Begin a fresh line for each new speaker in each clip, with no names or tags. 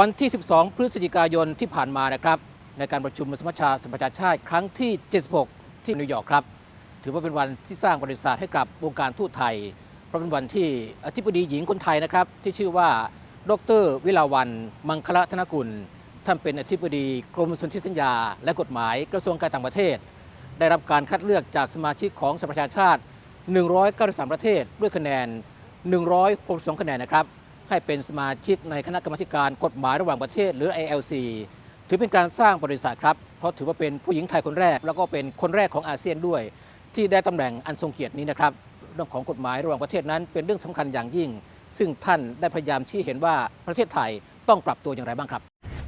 วันที่ 12 พฤศจิกายนที่ผ่านมานะครับในการประชุมสมัชชาสหประชาชาติครั้งที่ 76 ที่นิวยอร์กครับ ถือว่าเป็นวันที่สร้างบริษัทให้กับวงการทูตไทย เพราะเป็นวันที่อธิบดีหญิงคนไทยนะครับ ที่ชื่อว่า ดร วิลาวัน มังคละธนกุล ท่านเป็นอธิบดีกรมสนธิสัญญา และกฎหมายกระทรวงการต่างประเทศ ได้รับการคัดเลือกจากสมาชิกของสหประชาชาติ 193 ประเทศด้วยคะแนน 162 คะแนนนะครับ ให้เป็นสมาชิกในคณะกรรมาธิการกฎหมายระหว่างประเทศหรือ ILC ถือเป็นการสร้างบริษัทครับเพราะถือว่าเป็นผู้หญิงไทยคนแรก แล้วก็เป็นคนแรกของอาเซียนด้วย ที่ได้ตำแหน่งอันทรงเกียรตินี้นะครับเรื่องของกฎหมายระหว่างประเทศนั้น เป็นเรื่องสำคัญอย่างยิ่ง ซึ่งท่านได้พยายามชี้เห็นว่าประเทศไทยต้องปรับตัวอย่างไรบ้างครับ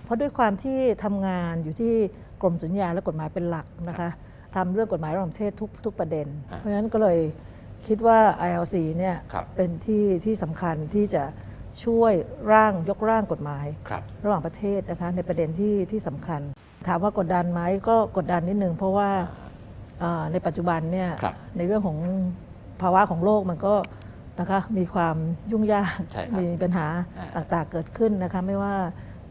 เพราะด้วยความที่ทำงานอยู่ที่กรมสัญญาและกฎหมายเป็นหลักนะคะทำเรื่องกฎหมายระหว่างประเทศทุกทุกประเด็น
ฮะ
เพราะฉะนั้นก็เลยคิดว่า ILC เนี่ย
ครับ
เป็นที่ที่สำคัญที่จะ ช่วยร่างยกร่างกฎหมาย
ครับ
ระหว่างประเทศนะคะในประเด็นที่ที่สำคัญ ถามว่ากดดันไหมก็กดดันนิดนึงเพราะว่าเอ่อในปัจจุบันเนี่ย
ครับ
ในเรื่องของภาวะของโลกมันก็นะคะมีความยุ่งยาก
ใช่ครับ
มีปัญหา
อ่า
ต่างๆเกิดขึ้นนะคะไม่ว่า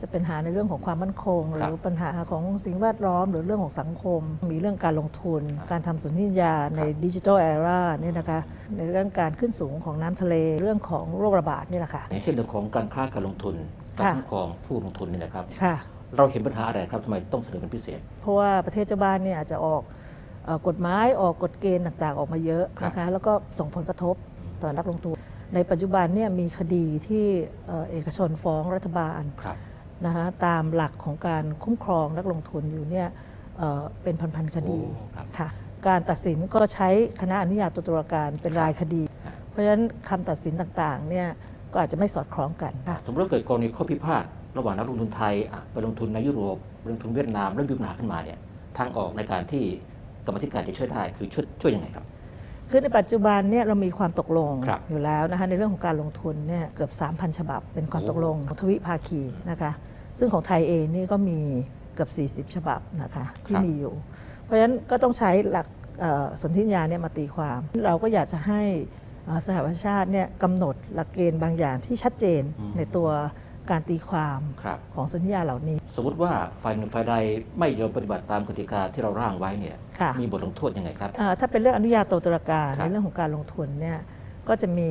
จะเป็นปัญหาในเรื่องของความมั่นคง หรือปัญหาของสิ่งแวดล้อม หรือเรื่องของสังคม มีเรื่องการลงทุน การทำสนธิสัญญาในดิจิทัลแอราเนี่ยนะคะในเรื่องการขึ้นสูงของน้ำทะเลเรื่องของโรคระบาดนี่แหละค่ะ
อย่างเช่นเรื่องของการค้าการลงทุนการ
ค่ะ
คุ้มครองผู้ลงทุนนี่นะครับ
ค่ะ
เราเห็นปัญหาอะไรครับทำไมต้องเสนอเป็นพิเศษ
เพราะว่าประเทศเจ้าบ้านเนี่ยอาจจะออกเอ่อกฎหมายออกกฎเกณฑ์ต่างๆ ออกมาเยอะนะคะแล้วก็ส่งผลกระทบต่อนักลงทุน ในปัจจุบันเนี่ยมีคดีที่เอ่อเอกชนฟ้องรัฐบาล
ครับ
นะคะตามหลักของการคุ้มครองนักลงทุนอยู่เนี่ยเอ่อเป็นพันๆคดี
โอ้ครับ
ค่ะการตัดสินก็ใช้คณะอนุญาโตตุลาการเป็นรายคดี
ครับ
เพราะฉะนั้นคำตัดสินต่างๆเนี่ยก็อาจจะไม่สอดคล้องกันค่ะ
สมมติว่าเกิดกรณีข้อพิพาทระหว่างนักลงทุนไทยอะไปลงทุนในยุโรปไปลงทุนเวียดนามแล้วมีปัญหาขึ้นมาเนี่ยทางออกในการที่กรรมาธิการจะช่วยได้คือช่วยช่วยยังไงครับ
คือในปัจจุบันเนี่ยเรามีความตกลง
ครับ
อยู่แล้วนะคะในเรื่องของการลงทุนเนี่ยเกือบ 3,000 ฉบับ เป็นความตกลงของทวิภาคีนะคะ ซึ่งของไทยเองนี่ก็มีเกือบ 40 ฉบับนะคะที่มีอยู่ เพราะฉะนั้นก็ต้องใช้หลักเอ่อสนธิสัญญาเนี่ยมาตีความ เราก็อยากจะให้เอ่อสหประชาชาติเนี่ยกำหนดหลักเกณฑ์บางอย่างที่ชัดเจน
อืม
ในตัวการตีความ
ครับ
ของสนธิสัญญาเหล่านี้
สมมติว่าฝ่ายหนึ่งฝ่ายใดไม่ยอมปฏิบัติตามกติกาที่เราร่างไว้เนี่ย
ค่ะ
มีบทลงโทษยังไงครับ
เอ่อถ้าเป็นเรื่องอนุญาโตตุลาการ
ครับ
ในเรื่องของการลงทุนเนี่ย ก็จะมี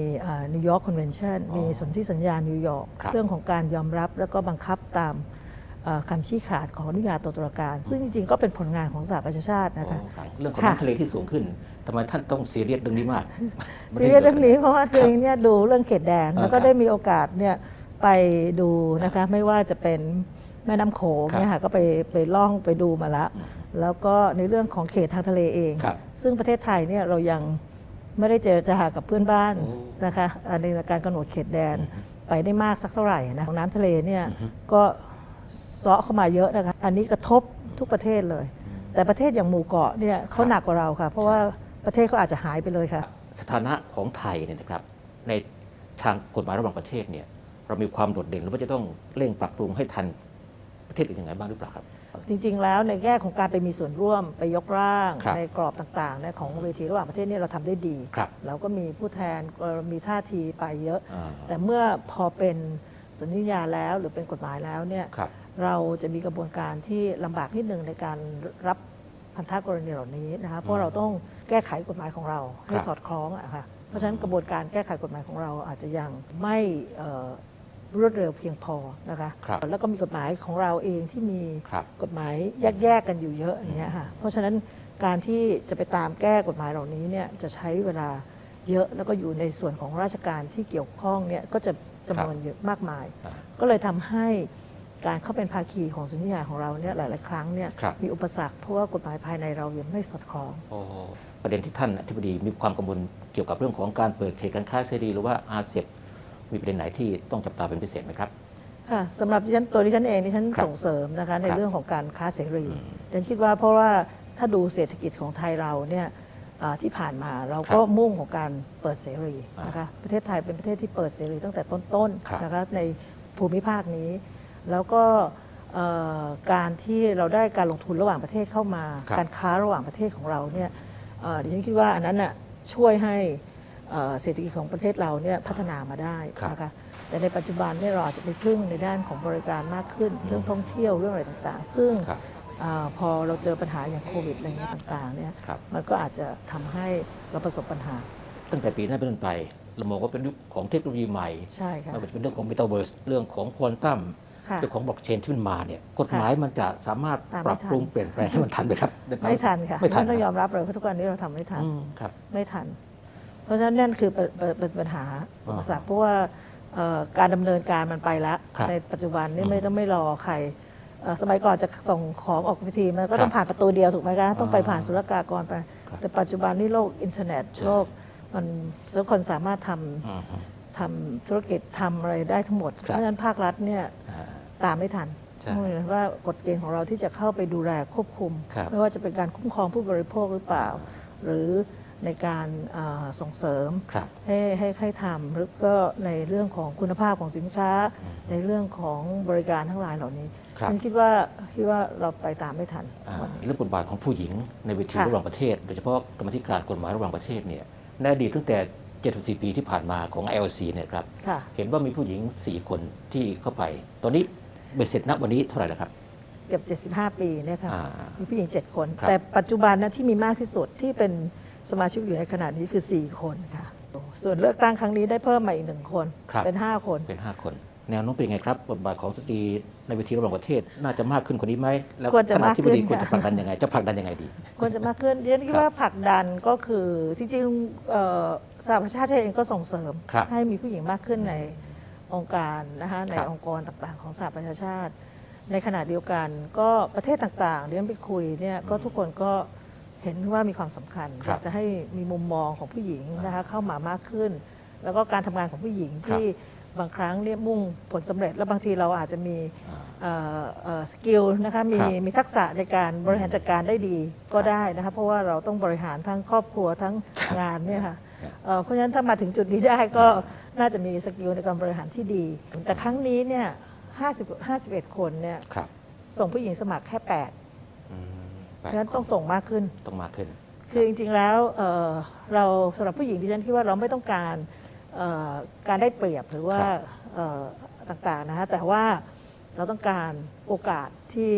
นิวยอร์กคอนเวนชั่น
อ๋อ
มีสนธิสัญญานิวยอร์ก
ครับ
เรื่องของการยอมรับแล้วก็บังคับตามเอ่อคำชี้ขาดของอนุญาโตตุลาการ ซึ่งจริงๆ ก็เป็นผลงานของสหประชาชาตินะคะ
โอ้ครับเรื่องของ
ค่ะ
น้ำทะเลที่สูงขึ้นทำไมท่านต้องซีเรียสเรื่องนี้มาก
ซีเรียสเรื่องนี้เพราะว่าตัวเองเนี่ยดูเรื่องเขตแดน
อ่า
แล้วก็
ครับ
ได้มีโอกาสเนี่ยไปดูนะคะไม่ว่าจะเป็นแม่น้ำโขง
ครับ
เนี่ยค่ะก็ไปไปล่องไปดูมาละ
อืม
แล้วก็ในเรื่องของเขตทางทะเลเอง
ครับ
ซึ่งประเทศไทยเนี่ยเรายัง ไม่ได้เจรจากับเพื่อนบ้าน
โอ้
นะคะอ่าในการกำหนดเขตแดน
อือฮึ
ไปได้มากสักเท่าไหร่นะของน้ำทะเลเนี่ย
อือฮึ
ก็เซาะเข้ามาเยอะนะคะอันนี้กระทบทุกประเทศเลย แต่ประเทศอย่างหมู่เกาะเนี่ยเขาหนักกว่าเราค่ะ เพราะว่าประเทศเขาอาจจะหายไปเลยค่ะ
สถานะของไทยเนี่ยนะครับ ในทางกฎหมายระหว่างประเทศเนี่ยเรามีความโดดเด่นหรือว่าจะต้องเร่งปรับปรุงให้ทันประเทศอื่นยังไงบ้างหรือเปล่าครับ
จริง ๆ แล้วในแง่ของการไปมีส่วนร่วมไปยกร่าง
ครับ
ในกรอบต่างๆเนี่ยของเวทีระหว่างประเทศเนี่ยเราทำได้ดี
ครับ
เราก็มีผู้แทนเอ่อมีท่าทีไปเยอะ
อ่า
แต่เมื่อพอเป็นสนธิญาแล้วหรือเป็นกฎหมายแล้วเนี่ย
ครับ
เราจะมีกระบวนการที่ลำบากนิดนึงในการรับพันธกรณีเหล่านี้นะคะเพราะเราต้องแก้ไขกฎหมายของเราให้
ครับ
สอดคล้องอะค่ะเพราะฉะนั้นกระบวนการแก้ไขกฎหมายของเราอาจจะยังไม่เอ่อ รวดเร็วเพียงพอนะคะ
ครับ
แล้วก็มีกฎหมายของเราเองที่มี
ครับ
กฎหมายแยกๆกันอยู่เยอะอย่างเงี้ยค่ะเพราะฉะนั้นการที่จะไปตามแก้กฎหมายเหล่านี้เนี่ยจะใช้เวลาเยอะแล้วก็อยู่ในส่วนของราชการที่เกี่ยวข้องเนี่ยก็จะจำนวนเยอะมากมาย
อ่า
ก็เลยทำให้การเข้าเป็นภาคีของสัญญาของเราเนี่ยหลาย ๆ ครั้งเนี่ย
ครับ
มีอุปสรรคเพราะว่ากฎหมายภายในเรายังไม่สอดคล้อง
โอ้ประเด็นที่ท่านอธิบดีมีความกังวลเกี่ยวกับเรื่องของการเปิดเขตการค้าเสรีหรือว่าอาเซียน มีประเด็นไหนที่ต้องจับตาเป็นพิเศษไหมครับ
ค่ะสำหรับดิฉันตัวดิฉันเองดิฉัน
ครับ
ส่งเสริมนะคะใน
ครับ
เรื่องของการค้าเสรีดิฉันคิดว่าเพราะว่าถ้าดูเศรษฐกิจของไทยเราเนี่ยอ่าที่ผ่านมาเราก็มุ่งของการเปิดเสรีนะคะประเทศไทยเป็นประเทศที่เปิดเสรีตั้งแต่ต้น
ครับ
ๆนะคะในภูมิภาคนี้ แล้วก็เอ่อการที่เราได้การลงทุนระหว่างประเทศเข้ามา
ครับ
การค้าระหว่างประเทศของเราเนี่ยเอ่อดิฉันคิดว่าอันนั้นน่ะช่วยให้ เอ่อเศรษฐกิจของประเทศเราเนี่ยพัฒนามาได้
ครับ
นะคะแต่ในปัจจุบันเนี่ยเราอาจจะไปพึ่งในด้านของบริการมากขึ้น เรื่องท่องเที่ยวเรื่องอะไรต่างๆ ซึ่ง
ครับ
อาพอเราเจอปัญหาอย่างโควิดอะไรเงี้ยต่างๆเนี่ย
ครับ
มันก็อาจจะทำให้เราประสบปัญหา
ตั้งแต่ปีหน้าเป็นต้นไป เรามองว่าเป็นยุคของเทคโนโลยีใหม่
ใช่ค่ะ
ไม่ว่าจะเป็นเรื่องของ Metaverse เรื่องของควอนตัม
ค่ะ
เรื่องของบล็อกเชนที่มันมาเนี่ยกฎหมายมันจะสามารถ
ตามไม่
ปรับปรุง
ทัน
เปลี่ยนแปลงให้มันทันไหมครับใความ
ไม่ทันค่ะ
ไม่ทัน
ต้องยอ
นะ
มรับเลยว่าทุกวันนี้เราทำไม่ทัน
อืมครับ
ไม่ทัน เพราะฉะนั้นนั่นคือเป็นเป็นเป็นปัญหา
อ่า
อุปสรรคเพราะว่าเอ่อการดำเนินการมันไปแล้ว
ครับ
ในปัจจุบันนี่
อืม
ไม่ต้องไม่รอใครเอ่อสมัยก่อนจะส่งของออกพิธีมันก็ต้อง
ครับ
ผ่านประตูเดียวถูกไหมคะต้องไป
อ่า
ผ่านศุลกากรไป
ครับ
แต่ปัจจุบันนี่โลกอินเทอร์เน็ต
ใช่
โลกมันทุกคนสามารถทำ
อืมฮึ
ทำธุรกิจทำอะไรได้ทั้งหมด
ครับ
เพราะฉะนั้นภาครัฐเนี่ย
อ่า
ตามไม่ทัน
ใช่
เพราะฉะนั้นว่ากฎเกณฑ์ของเราที่จะเข้าไปดูแลควบคุม
ครับ
ไม่ว่าจะเป็นการคุ้มครองผู้บริโภคหรือเปล่า หรือ ในการอ่าส่งเสริม
ครับ
ให้ให้ให้ทำหรือก็ในเรื่องของคุณภาพของสินค้า ในเรื่องของบริการทั้งหลายเหล่านี้
ครับ
ฉันคิดว่าคิดว่าเราไปตามไม่ทัน
อ่า
วันนี้
เรื่องบทบาทของผู้หญิงในเวที
ค่ะ
ระหว่างประเทศ โดยเฉพาะกรรมธิการกฎหมายระหว่างประเทศเนี่ยในอดีตตั้งแต่ 74 ปีที่ผ่านมาของ ILC เนี่ยครับ
ค่ะ
เห็นว่ามีผู้หญิง 4 คนที่เข้าไป ตอนนี้เบ็ดเสร็จณวันนี้เท่าไหร่แล้วครับ
เกือบ 75 ปีเนี่ยค่ะ
อ่า
มีผู้หญิง 7 คน
ครับ
แต่ปัจจุบันนะที่มีมากที่สุดที่เป็น สมาชิกอยู่ในขณะนี้คือ 4 คนค่ะ ส่วนเลือกตั้งครั้งนี้ได้เพิ่มมาอีกหนึ่งคน
ครับ
เป็น 5 คน
เป็น 5 คน แนวโน้มเป็นไงครับบทบาทของสตรีในเวทีระหว่างประเทศน่าจะมากขึ้นกว่านี้ไหมแล้ว
ควรจะ
คณะ
มาก
ที่
ขึ้
บ
น
ดีควรจะ
ค่ะ
ผลักดันยังไง จะผลักดันยังไงดี
ควรจะมากขึ้นดิฉันคิด
ครับ
ว่าผลักดันก็คือจริงๆเอ่อสหประชาชาติเองก็ส่งเสริม
ครับ
ให้มีผู้หญิงมากขึ้นในองค์การนะคะใน
ครับ
องค์กรต่างๆ ของสหประชาชาติ ในขณะเดียวกันก็ประเทศต่างๆเรียนไปคุยเนี่ยก็ทุกคนก็ เห็นว่ามีความสำคัญ
ครั
อบยากจะให้มีมุมมองของผู้หญิงนะคะเข้ามามากขึ้น แล้วก็การทำงานของผู้หญิงที่บางครั้งเรียกมุ่งผลสำเร็จ แล้วบางทีเราอาจจะมี
อ่า
สกิลนะคะมี
ครับ
มีทักษะในการบริหารจัดการได้ดีก็ได้นะคะเพราะว่าเราต้องบริหารทั้งครอบครัวทั้งงานเนี่ยค่ะ
ครับ
เอ่อเพราะฉะนั้นถ้ามาถึงจุดนี้ได้ก็น่าจะมีสกิลในการบริหารที่ดี แต่ครั้งนี้เนี่ย50 51 คนเนี่ย
ครับ
ส่งผู้หญิงสมัครแค่
อืม
8
แป
เพราะ
ด
ฉะนั้น
ค
ต้องส่งมากขึ้น
ต้องมากขึ้น
คือจริงๆแล้วเอ่อเราสำหรับผู้หญิงที่ฉันคิดว่าเราไม่ต้องการเอ่อการได้เปรียบหรือว่า
ครับ
เอ่อต่างๆนะคะแต่ว่าเราต้องการโอกาสที่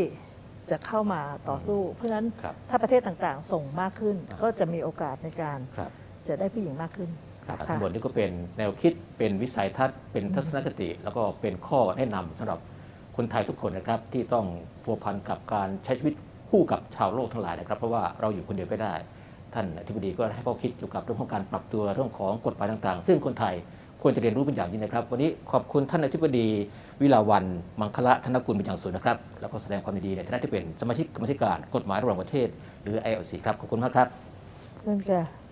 จะเข้ามาต่อสู้ เพราะฉะนั้น
ครับ
ถ้าประเทศต่างๆ ส่งมากขึ้น
อ่า
ก็จะมีโอกาสในการ
ครับ
จะได้ผู้หญิงมากขึ้น
ครับ
ค่ะ
ทั้งหมดนี้ก็เป็นแนวคิดเป็นวิสัยทัศน์เป็นทัศนคติ แล้วก็เป็นข้อแนะนำสำหรับคนไทยทุกคนนะครับที่ต้องพัวพันกับการใช้ชีวิต คู่กับชาวโลกทั้งหลายนะครับ เพราะว่าเราอยู่คนเดียวไม่ได้ ท่านอธิบดีก็ให้ข้อคิดเกี่ยวกับเรื่องของการปรับตัวเรื่องของกฎหมายต่าง ๆ ซึ่งคนไทยควรจะเรียนรู้เป็นอย่างยิ่งนะครับ วันนี้ขอบคุณท่านอธิบดี วิลาวันมังคละธนกุลเป็นอย่างสูงนะครับ แล้วก็แสดงความยินดีในฐานะที่เป็นสมาชิกกรรมธิการกฎหมายระหว่างประเทศ หรือ ILC ครับขอบคุณมากครับ
นั่นค่ะ